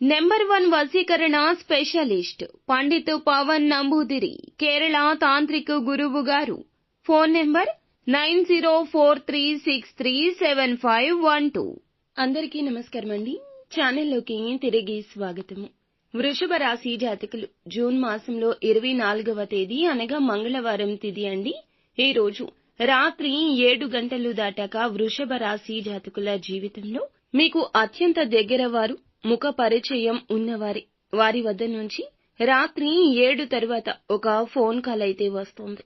Number one వసీకరణ specialist Pandit Pavan Namboodiri Kerala తాంత్రిక గురువు గారు. Phone number nine zero four three six three seven five one two. అందరికీ నమస్కారం అండి. ఛానల్లోకి తిరిగి స్వాగతము. వృషభ రాశి జాతకులు జూన్ మాసంలో ఇరవై నాలుగవ తేదీ అనగా మంగళవారం తిది అండి. ఈ రోజు రాత్రి ఏడు గంటలు దాటాక వృషభ రాశి జాతకుల జీవితంలో మీకు అత్యంత దగ్గర వారు ముఖ పరిచయం ఉన్నవారి వారి వద్ద నుంచి రాత్రి ఏడు తరువాత ఒక ఫోన్ కాల్ అయితే వస్తుంది.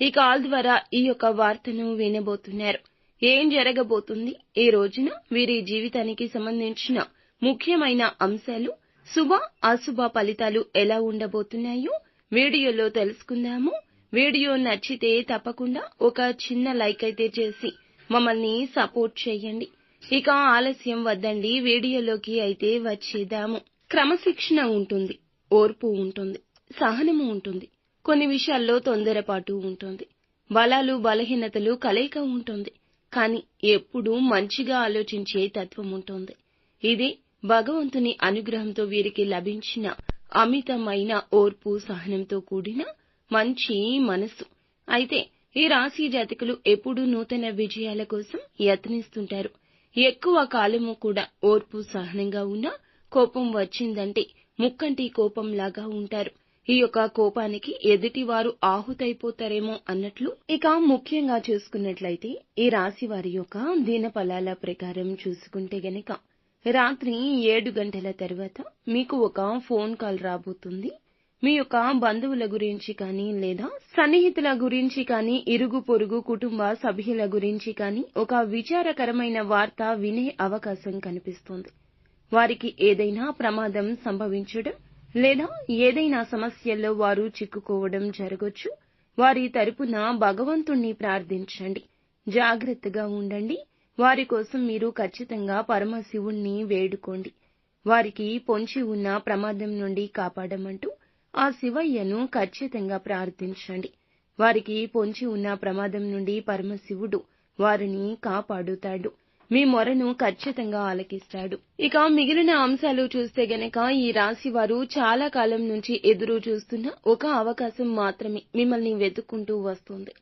ఈ కాల్ ద్వారా ఈ యొక్క వార్తను వినబోతున్నారు. ఏం జరగబోతుంది? ఈ రోజున వీరి జీవితానికి సంబంధించిన ముఖ్యమైన అంశాలు శుభ అశుభ ఫలితాలు ఎలా ఉండబోతున్నాయో వీడియోలో తెలుసుకుందాము. వీడియో నచ్చితే తప్పకుండా ఒక చిన్న లైక్ అయితే చేసి మమ్మల్ని సపోర్ట్ చేయండి. ఇక ఆలస్యం వద్దండి. వీడియోలోకి అయితే వచ్చేద్దాము. క్రమశిక్షణ ఉంటుంది. ఓర్పు ఉంటుంది. సహనము ఉంటుంది. కొన్ని విషయాల్లో తొందరపాటు ఉంటుంది. బలాలు బలహీనతలు కలయిక ఉంటుంది. కానీ ఎప్పుడూ మంచిగా ఆలోచించే తత్వం ఉంటుంది. ఇది భగవంతుని అనుగ్రహంతో వీరికి లభించిన అమితమైన ఓర్పు సహనంతో కూడిన మంచి మనస్సు. అయితే ఈ రాశి జాతకులు ఎప్పుడూ నూతన విజయాల కోసం యత్నిస్తుంటారు. ఎక్కువ కాలము కూడా ఓర్పు సహనంగా ఉన్నా కోపం వచ్చిందంటే ముక్కంటి కోపంలాగా ఉంటారు. ఈ యొక్క కోపానికి ఎదుటివారు ఆహుతైపోతారేమో అన్నట్లు ఇక ముఖ్యంగా చూసుకున్నట్లయితే ఈ రాశి వారి యొక్క దినఫలాల ప్రకారం చూసుకుంటే గనక రాత్రి ఏడు గంటల తర్వాత మీకు ఒక ఫోన్ కాల్ రాబోతుంది. మీ యొక్క బంధువుల గురించి కానీ లేదా సన్నిహితుల గురించి కానీ ఇరుగు పొరుగు కుటుంబ సభ్యుల గురించి కానీ ఒక విచారకరమైన వార్త వినే అవకాశం కనిపిస్తుంది. వారికి ఏదైనా ప్రమాదం సంభవించడం లేదా ఏదైనా సమస్యల్లో వారు చిక్కుకోవడం జరగొచ్చు. వారి తరపున భగవంతుణ్ణి ప్రార్థించండి. జాగ్రత్తగా ఉండండి. వారి కోసం మీరు ఖచ్చితంగా పరమశివుణ్ణి వేడుకోండి. వారికి పొంచి ఉన్న ప్రమాదం నుండి కాపాడమంటూ ఆ శివయ్యను ఖచ్చితంగా ప్రార్థించండి. వారికి పొంచి ఉన్న ప్రమాదం నుండి పరమశివుడు వారిని కాపాడుతాడు. మీ మొరను ఖచ్చితంగా ఆలకిస్తాడు. ఇక మిగిలిన అంశాలు చూస్తే గనక ఈ రాశి వారు చాలా కాలం నుంచి ఎదురు చూస్తున్న ఒక అవకాశం మాత్రమే మిమ్మల్ని వెతుక్కుంటూ వస్తుంది.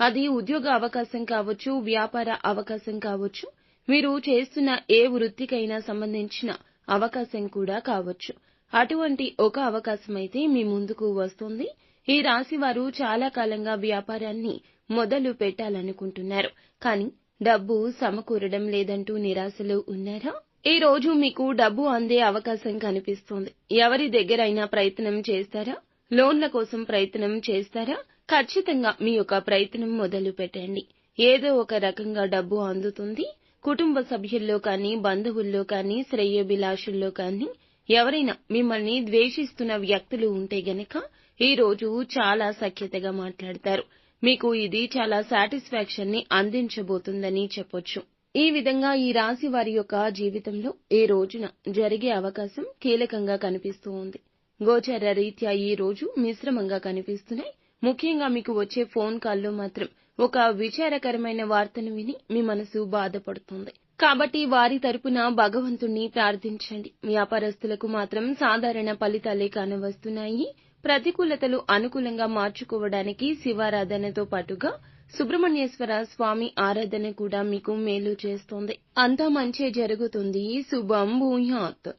అది ఉద్యోగ అవకాశం కావచ్చు వ్యాపార అవకాశం కావచ్చు మీరు చేస్తున్న ఏ వృత్తికైనా సంబంధించిన అవకాశం కూడా కావచ్చు. అటువంటి ఒక అవకాశం అయితే మీ ముందుకు వస్తుంది. ఈ రాశి వారు చాలా కాలంగా వ్యాపారాన్ని మొదలు పెట్టాలనుకుంటున్నారు. కానీ డబ్బు సమకూరడం లేదంటూ నిరాశలో ఉన్నారా? ఈ రోజు మీకు డబ్బు అందే అవకాశం కనిపిస్తుంది. ఎవరి దగ్గరైనా ప్రయత్నం చేస్తారా? లోన్ల కోసం ప్రయత్నం చేస్తారా? ఖచ్చితంగా మీ యొక్క ప్రయత్నం మొదలు పెట్టండి. ఏదో ఒక రకంగా డబ్బు అందుతుంది. కుటుంబ సభ్యుల్లో కానీ బంధువుల్లో కానీ శ్రేయోభిలాషుల్లో కానీ ఎవరైనా మిమ్మల్ని ద్వేషిస్తున్న వ్యక్తులు ఉంటే గనక ఈ రోజు చాలా సఖ్యతగా మాట్లాడతారు. మీకు ఇది చాలా సాటిస్ఫాక్షన్ని అందించబోతుందని చెప్పొచ్చు. ఈ విధంగా ఈ రాశి వారి యొక్క జీవితంలో ఈ రోజున జరిగే అవకాశం కీలకంగా కనిపిస్తూ ఉంది. గోచర రీత్యా ఈ రోజు మిశ్రమంగా కనిపిస్తున్నాయి. ముఖ్యంగా మీకు వచ్చే ఫోన్ కాల్లో మాత్రం ఒక విచారకరమైన వార్తను విని మీ మనసు బాధపడుతుంది. కాబట్టి వారి తరపున భగవంతుణ్ణి ప్రార్థించండి. వ్యాపారస్తులకు మాత్రం సాధారణ ఫలితాలే కానవస్తున్నాయి. ప్రతికూలతలు అనుకూలంగా మార్చుకోవడానికి శివారాధనతో పాటుగా సుబ్రహ్మణ్యేశ్వర స్వామి ఆరాధన కూడా మీకు మేలు చేస్తోంది. అంతా మంచే జరుగుతుంది. శుభం భూయాత్.